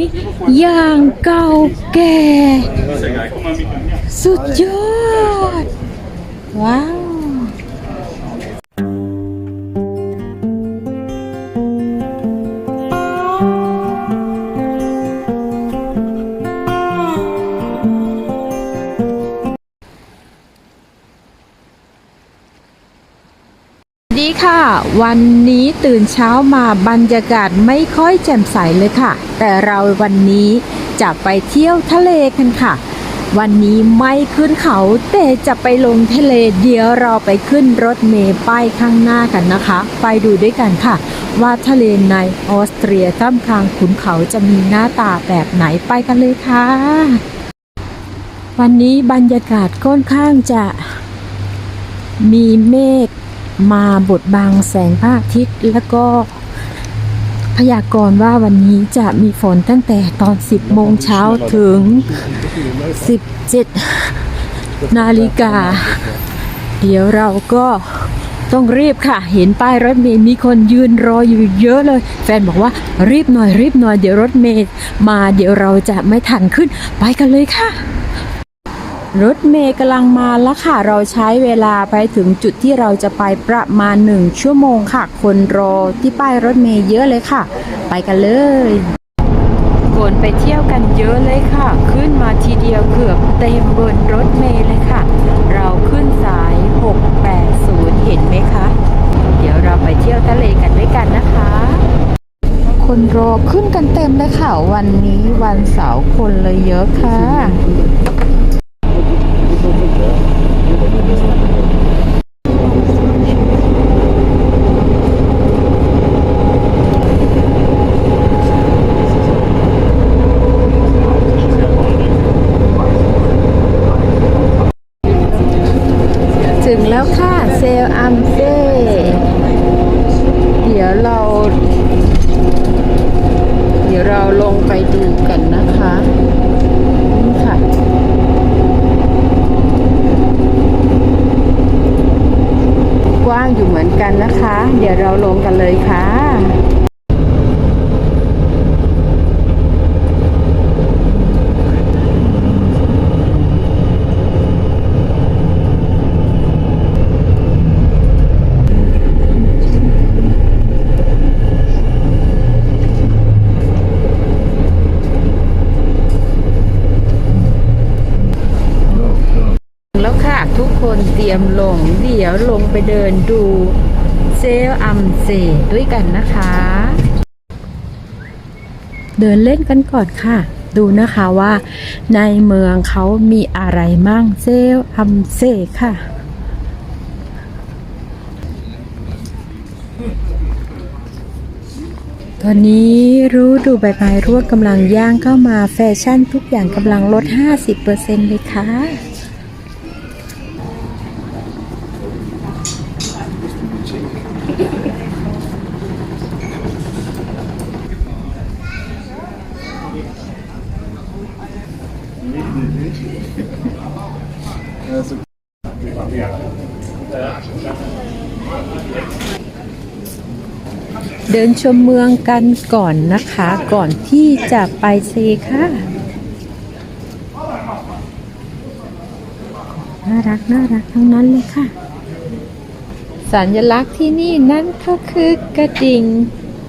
ยอย่างเก่าแก่ สุดยอด ว้าว ค่ะ วันนี้ตื่นเช้ามาบรรยากาศไม่ค่อยแจ่มใสเลยค่ะ แต่เราวันนี้จะไปเที่ยวทะเลกันค่ะ วันนี้ไม่ขึ้นเขาแต่จะไปลงทะเลเดี๋ยวเราไปขึ้นรถเมล์ป้ายข้างหน้ากันนะคะ ไปดูด้วยกันค่ะ ว่าทะเลในออสเตรียท่ามกลางขุนเขาจะมีหน้าตาแบบไหนไปกันเลยค่ะ วันนี้บรรยากาศค่อนข้างจะมีเมฆ มาบดบังแสงพระอาทิตย์แล้วก็พยากรณ์ว่าวันนี้จะมีฝนตั้งแต่ตอน 10 โมงเช้าถึง 17 นาฬิกา เดี๋ยวเราก็ต้องรีบค่ะ เห็นป้ายรถเมล์มีคนยืนรออยู่เยอะเลย แฟนบอกว่ารีบหน่อยรีบหน่อยเดี๋ยวรถเมล์มาเดี๋ยวเราจะไม่ทันขึ้น ไปกันเลยค่ะ รถเมย์กำลังมาแล้วค่ะ เราใช้เวลาไปถึงจุดที่เราจะไปประมาณหนึ่งชั่วโมงค่ะ คนรอที่ป้ายรถเมย์เยอะเลยค่ะ ไปกันเลยคนไปเที่ยวกันเยอะเลยค่ะ ขึ้นมาทีเดียวเกือบเต็มบนรถเมย์เลยค่ะ เราขึ้นสาย 680 เห็นไหมคะ เดี๋ยวเราไปเที่ยวทะเลกันด้วยกันนะคะ คนรอขึ้นกันเต็มเลยค่ะ วันนี้วันเสาร์คนเลยเยอะค่ะ ถึงแล้วค่ะ เซลอัมเซ่เดี๋ยวเรา เดี๋ยวเราลงไปดูกันนะคะนี่ค่ะกว้างอยู่เหมือนกันนะคะ เดี๋ยวเราลงกันเลยค่ะ แล้ว คนเตรียมลง เดี๋ยวลงไปเดินดูเซลอัมเซด้วยกันนะคะ เดินเล่นกันก่อนค่ะ ดูนะคะว่าในเมืองเขามีอะไรมั่งเซลอัมเซค่ะตอนนี้รู้ดูใบไม้ร่วงกำลังย่างเข้ามาแฟชั่นทุกอย่างกำลังลด 50%เลยค่ะ เดินชมเมืองกันก่อนนะคะ ก่อนที่จะไปเซค่ะ น่ารักน่ารักทั้งนั้นเลยค่ะ สัญลักษณ์ที่นี่นั่นก็คือกระดิ่ง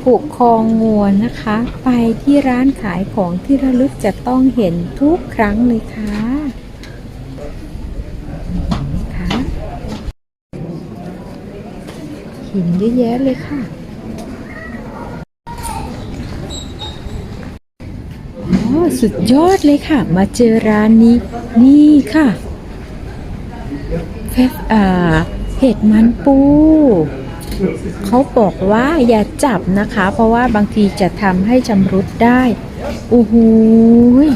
ผูกคองัวนะคะ ไปที่ร้านขายของที่ระลึกจะต้องเห็นทุกครั้งเลยค่ะ หินเยอะแยะเลยค่ะอ๋อสุดยอดเลยค่ะ มาเจอร้านนี้ นี่ค่ะเฟสอ่าเห็ดมันปู เขาบอกว่าอย่าจับนะคะ เพราะว่าบางทีจะทำให้ชำรุดได้โอ้โหย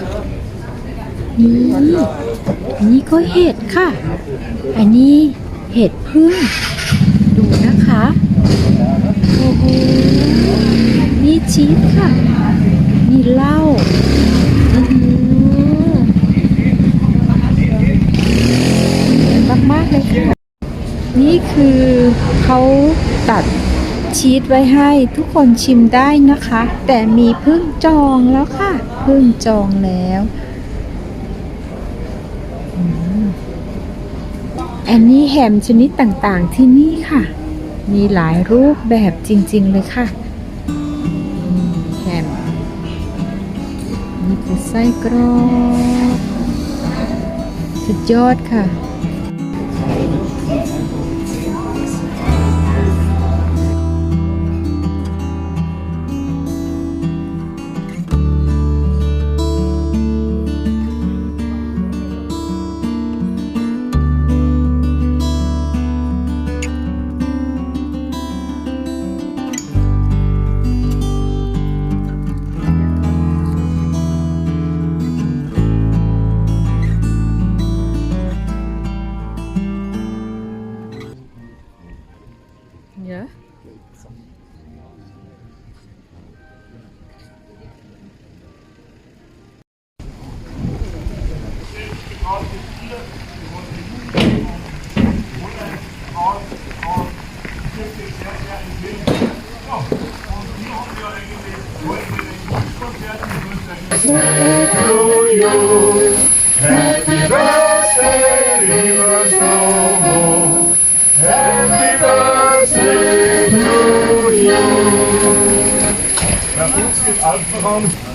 นี่นี่ก็เห็ดค่ะ อันนี้เห็ดพึ่งดูนะคะ โอ้โหนี่ชีสค่ะนี่เหล้าอื้อหือมากๆเลยค่ะ นี่คือเขาตัดชีสไว้ให้ทุกคนชิมได้นะคะ แต่มีพิ่งจองแล้วค่ะพิ่งจองแล้วอันนี้แฮมชนิดต่างๆที่นี่ค่ะ มีหลายรูปแบบจริง ๆ เลยค่ะแฮมนี่คือไส้กรอกสุดยอดค่ะ Hallelujah. Happy birthday, dear Snowball. Happy birthday to you. Now, let's get out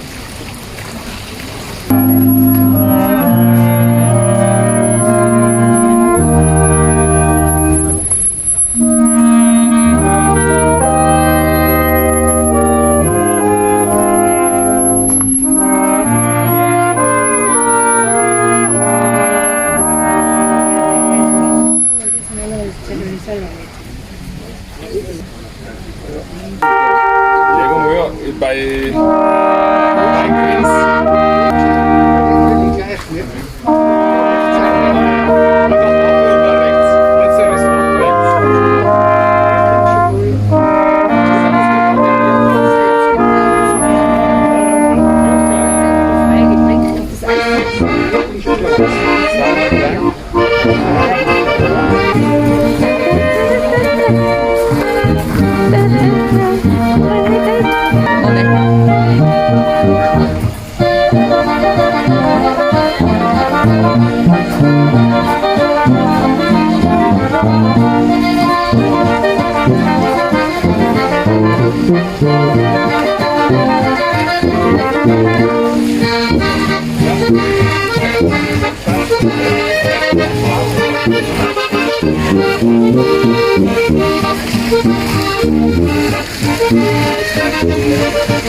拜。拜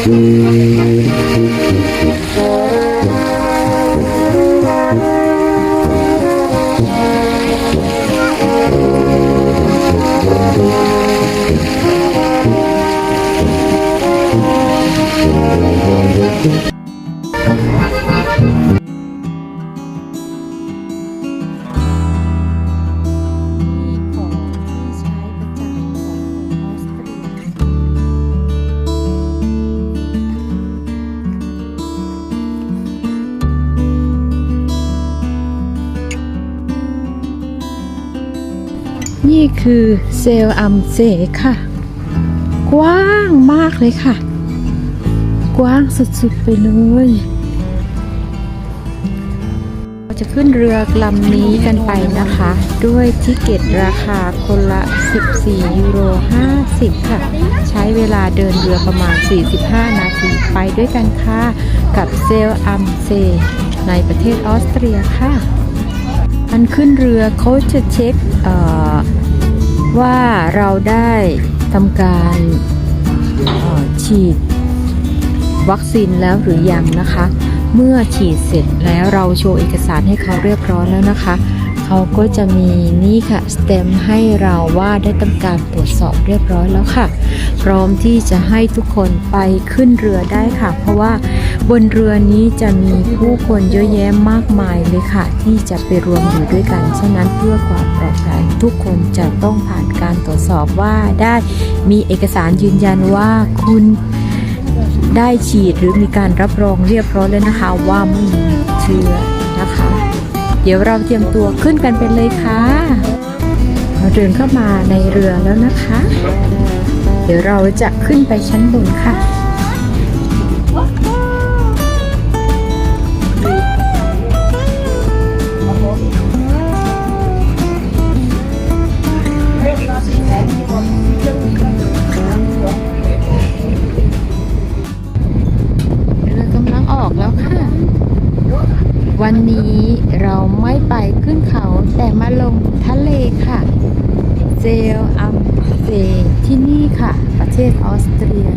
Mm-hmm. นี่คือเซลอัมเซค่ะ กว้างมากเลยค่ะ กว้างสุดๆไปเลยเราจะขึ้นเรือลำนี้กันไปนะคะ ด้วยทิเก็ตราคาคนละ 14 ยูโร 50 ค่ะ ใช้เวลาเดินเรือประมาณ 45 นาทีไปด้วยกันค่ะ กับเซลอัมเซในประเทศออสเตรียค่ะ มันขึ้นเรือเขาจะเช็คว่าเราได้ทำการฉีดวัคซีนแล้วหรือยังนะคะ เมื่อฉีดเสร็จแล้วเราโชว์เอกสารให้เขาเรียบร้อยแล้วนะคะ เขาก็จะมีนี่ค่ะสเต็มให้เราว่าได้ทำการตรวจสอบเรียบร้อยแล้วค่ะ พร้อมที่จะให้ทุกคนไปขึ้นเรือได้ค่ะ เพราะว่าบนเรือนี้จะมีผู้คนเยอะแยะมากมายเลยค่ะ ที่จะไปรวมอยู่ด้วยกันฉะนั้นเพื่อความปลอดภัยทุกคนจะต้องผ่านการตรวจสอบว่าได้มีเอกสารยืนยันว่าคุณได้ฉีดหรือมีการรับรองเรียบร้อยแล้วนะคะว่าไม่มีเชื้อ เดี๋ยวเราเตรียมตัวขึ้นกันเป็นเลยค่ะเราเดินเข้ามาในเรือแล้วนะคะ เดี๋ยวเราจะขึ้นไปชั้นบนค่ะ ไม่ไปขึ้นเขาแต่มาลงทะเลค่ะ เจลอัมเซที่นี่ค่ะ ประเทศออสเตรีย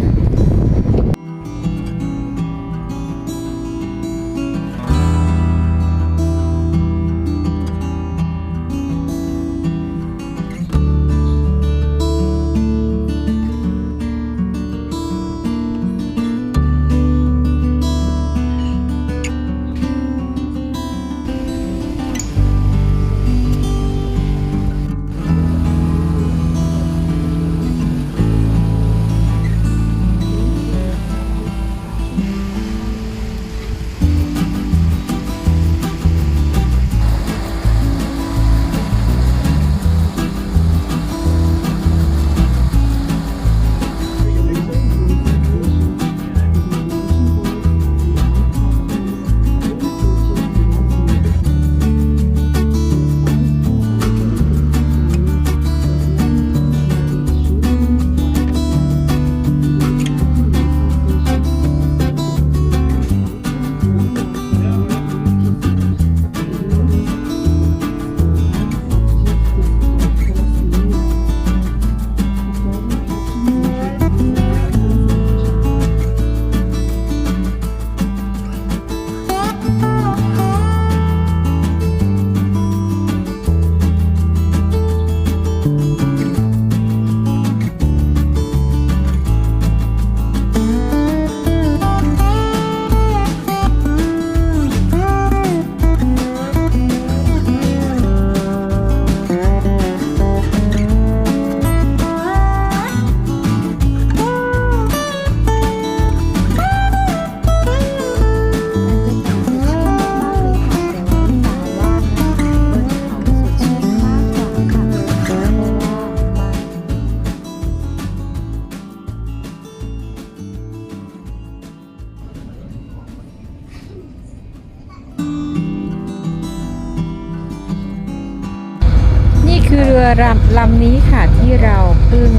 รือลำลำนี้ค่ะที่เราเพิ่ง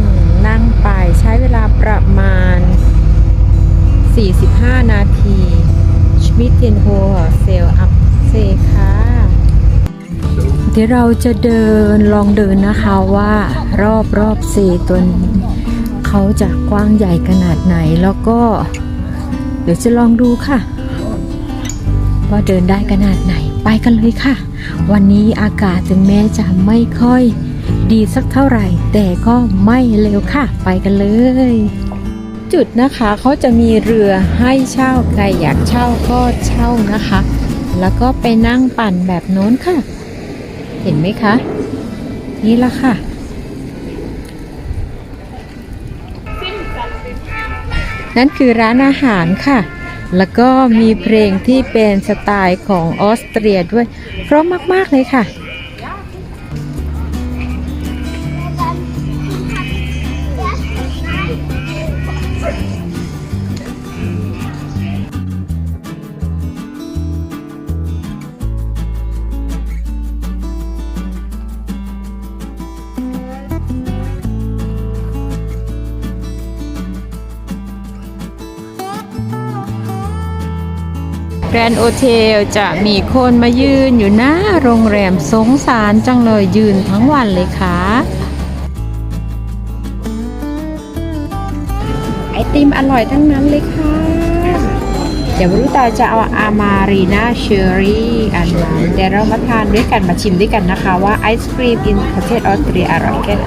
นั่งไปใช้เวลาประมาณ 45 นาทีชมิ t เทนโฮเซลอัพเซค่ะเดี๋ยวเราจะเดินลองเดินนะคะว่ารอบรอบเซตัวนี้เขาจะกว้างใหญ่ขนาดไหนแล้วก็ เดี๋ยวจะลองดูค่ะ ว่าเดินได้ขนาดไหนไปกันเลยค่ะ วันนี้อากาศถึงแม้จะไม่ค่อย ดีสักเท่าไหร่ แต่ก็ไม่เร็วค่ะ ไปกันเลย จุดนะคะเขาจะมีเรือให้เช่าใครอยากเช่าก็เช่านะคะ แล้วก็ไปนั่งปั่นแบบโน้นค่ะ เห็นไหมคะ นี่ละค่ะนั่นคือร้านอาหารค่ะ แล้วก็มีเพลงที่เป็นสไตล์ของออสเตรียด้วย เพราะมาก ๆ เลยค่ะ รนด์โอเทลจะมีคนมายืนอยู่หน้าโรงแรมสงสารจังเลยยืนทั้งวันเลยค่ะ ไอติมอร่อยทั้งนั้นเลยค่ะ เดี๋ยวรู้ตาจะเอาอามารีนาเชอรี่อันนั้นเดี๋ยวเรามาทานด้วยกันมาชิมด้วยกันนะคะว่าไอศครีมอินประเทศออสเตรียอร่อยแค่ไหน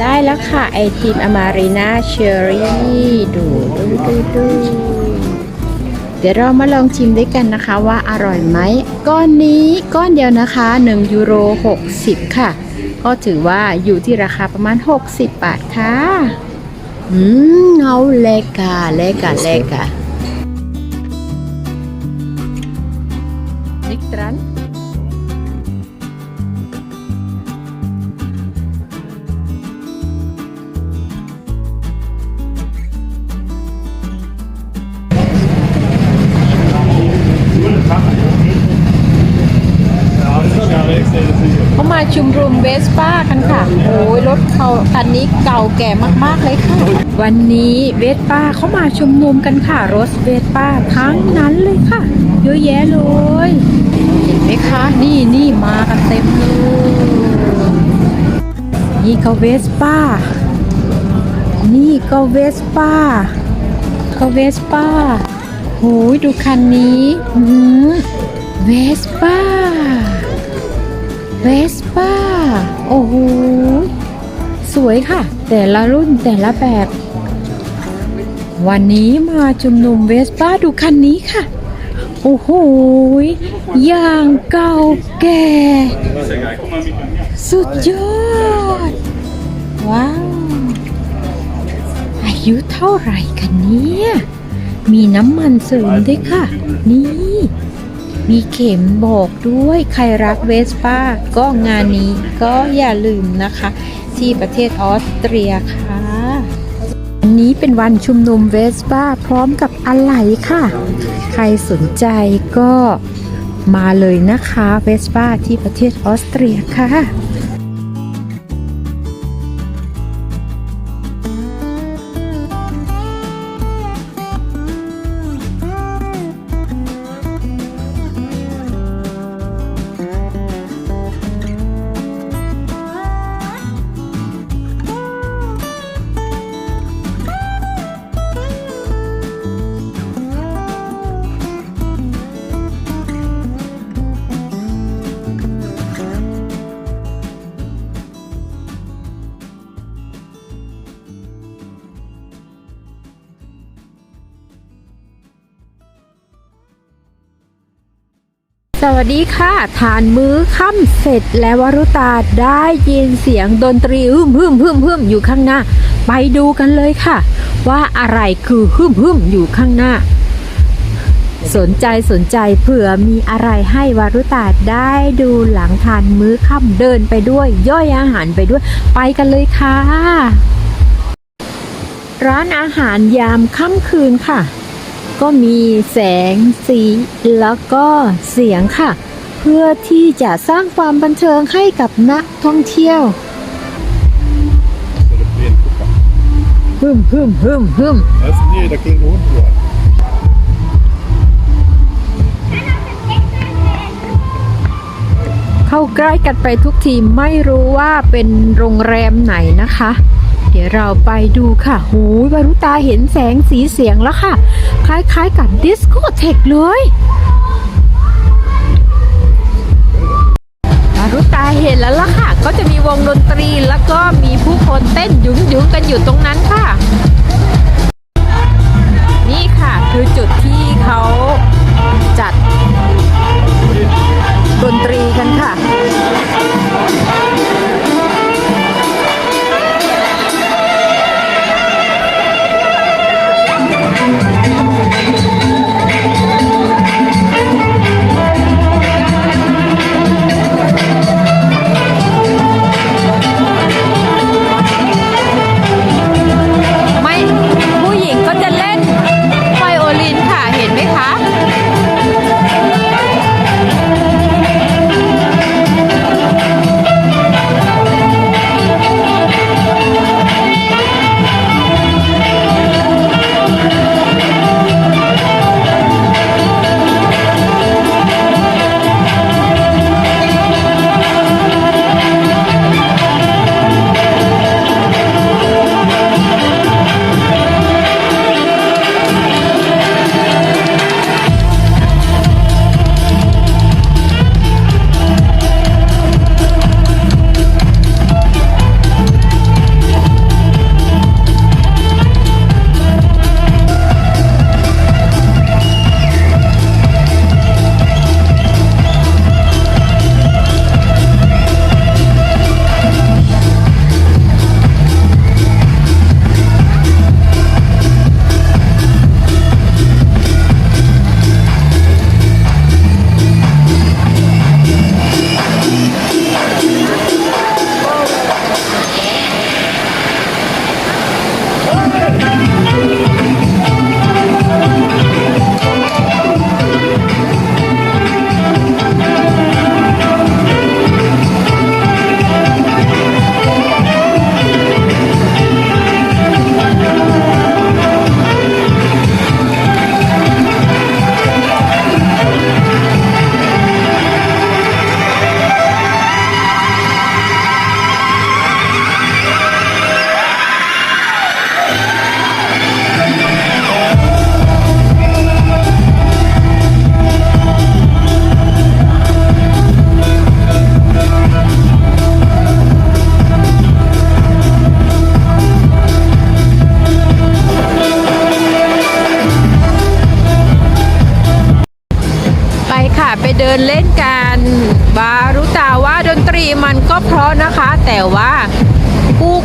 ได้แล้วค่ะ ไอติมอามารีนาเชอรี่ดูดูดูดู ดี๋ยวเรามาลองชิมด้วยกันนะคะว่าอร่อยไหมก้อนนี้ก้อนเดียวนะคะ1ยูโร60 ค่ะ ก็ถือว่าอยู่ที่ราคาประมาณ 60 บาทค่ะอืมเอาเลกาเลกาเลกานิก วสป้ากันค่ะ โอ้ยรถเขาคันนี้เก่าแก่มากๆเลยค่ะ วันนี้เวสป้าเขามาชุมนุมกันค่ะ รถเวสป้าทั้งนั้นเลยค่ะ เยอะแยะเลย เห็นไหมคะ นี่นี่มากันเต็มเลยนี่ก็เวสป้า นี่ก็เวสป้า ก็เวสป้าโหยดูคันนี้เวสป้า เวสป้า โอ้โห สวยค่ะ แต่ละรุ่นแต่ละแบบ วันนี้มาชุมนุมเวสป้าดูคันนี้ค่ะ โอ้โหอย่างเก่าแก่ สุดยอด ว้าว อายุเท่าไหร่กันเนี่ย มีน้ำมันเสริมด้วยค่ะ นี่ มีเข็มบอกด้วยใครรักเวสป้าก็งานนี้ก็อย่าลืมนะคะ ที่ประเทศออสเตรียค่ะวันนี้เป็นวันชุมนุมเวสป้าพร้อมกับอะไหล่ค่ะ ใครสนใจก็มาเลยนะคะเวสป้าที่ประเทศออสเตรียค่ะ วัสดีค่ะ ทานมื้อค่ำเสร็จแล้ววรุตาได้ยินเสียงดนตรีฮึมฮึมฮึมฮึมอยู่ข้างหน้า ไปดูกันเลยค่ะ ว่าอะไรคือฮึมฮึมอยู่ข้างหน้า สนใจสนใจเผื่อมีอะไรให้วารุตาได้ดูหลังทานมื้อค่ำเดินไปด้วย ย่อยอาหารไปด้วย ไปกันเลยค่ะ ร้านอาหารยามค่ำคืนค่ะ ก็มีแสงสี แล้วก็เสียงค่ะ เพื่อที่จะสร้างความบันเทิงให้กับนักท่องเที่ยวฮึมฮึมฮึมฮึม Das ist nee, da ging Hund durch. เข้าใกล้กันไปทุกทีไม่รู้ว่าเป็นโรงแรมไหนนะคะเดี๋ยวเราไปดูค่ะหูยวารุตาเห็นแสงสีเสียงแล้วค่ะ คล้ายๆกับดิสโกเทคเลยวารุตาเห็นแล้วล่ะค่ะ ก็จะมีวงดนตรีแล้วก็มีผู้คนเต้นยุ้งยุ้งๆกันอยู่ตรงนั้นค่ะ นี่ค่ะคือจุดที่เขาจัดดนตรีกันค่ะ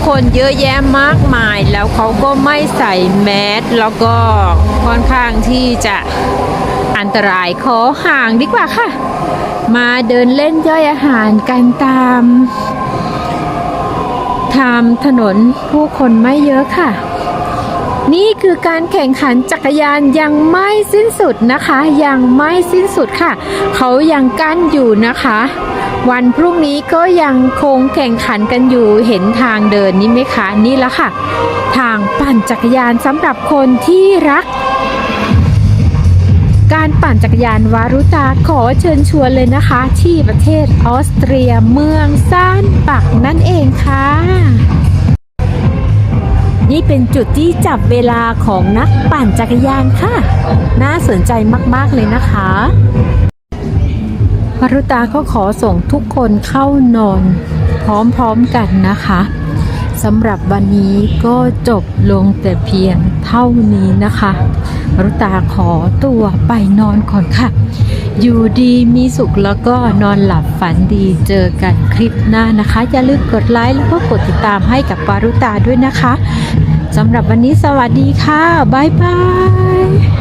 คนเยอะแยะมากมาย แล้วเขาก็ไม่ใส่แมสแล้วก็ค่อนข้างที่จะอันตรายขอห่างดีกว่าค่ะ มาเดินเล่นย่อยอาหารกันตามทามถนนผู้คนไม่เยอะค่ะ นี่คือการแข่งขันจักรยานยังไม่สิ้นสุดนะคะ ยังไม่สิ้นสุดค่ะ เขายังกั้นอยู่นะคะ วันพรุ่งนี้ก็ยังคงแข่งขันกันอยู่เห็นทางเดินนี่ไหมคะนี่ละค่ะ ทางปั่นจักรยานสำหรับคนที่รัก การปั่นจักรยานวารุตาขอเชิญชวนเลยนะคะ ที่ประเทศออสเตรียเมืองซานปักนั่นเองค่ะนี่เป็นจุดที่จับเวลาของนักปั่นจักรยานค่ะ น่าสนใจมาก ๆ เลยนะคะ วารุตาก็ขอส่งทุกคนเข้านอนพร้อมๆกันนะคะสำหรับวันนี้ก็จบลงแต่เพียงเท่านี้นะคะวารุตาขอตัวไปนอนก่อนค่ะ อยู่ดีมีสุขแล้วก็นอนหลับฝันดีเจอกันคลิปหน้านะคะ อย่าลืมกดไลค์แล้วก็กดติดตามให้กับปารุตาด้วยนะคะสำหรับวันนี้สวัสดีค่ะ บ๊ายบาย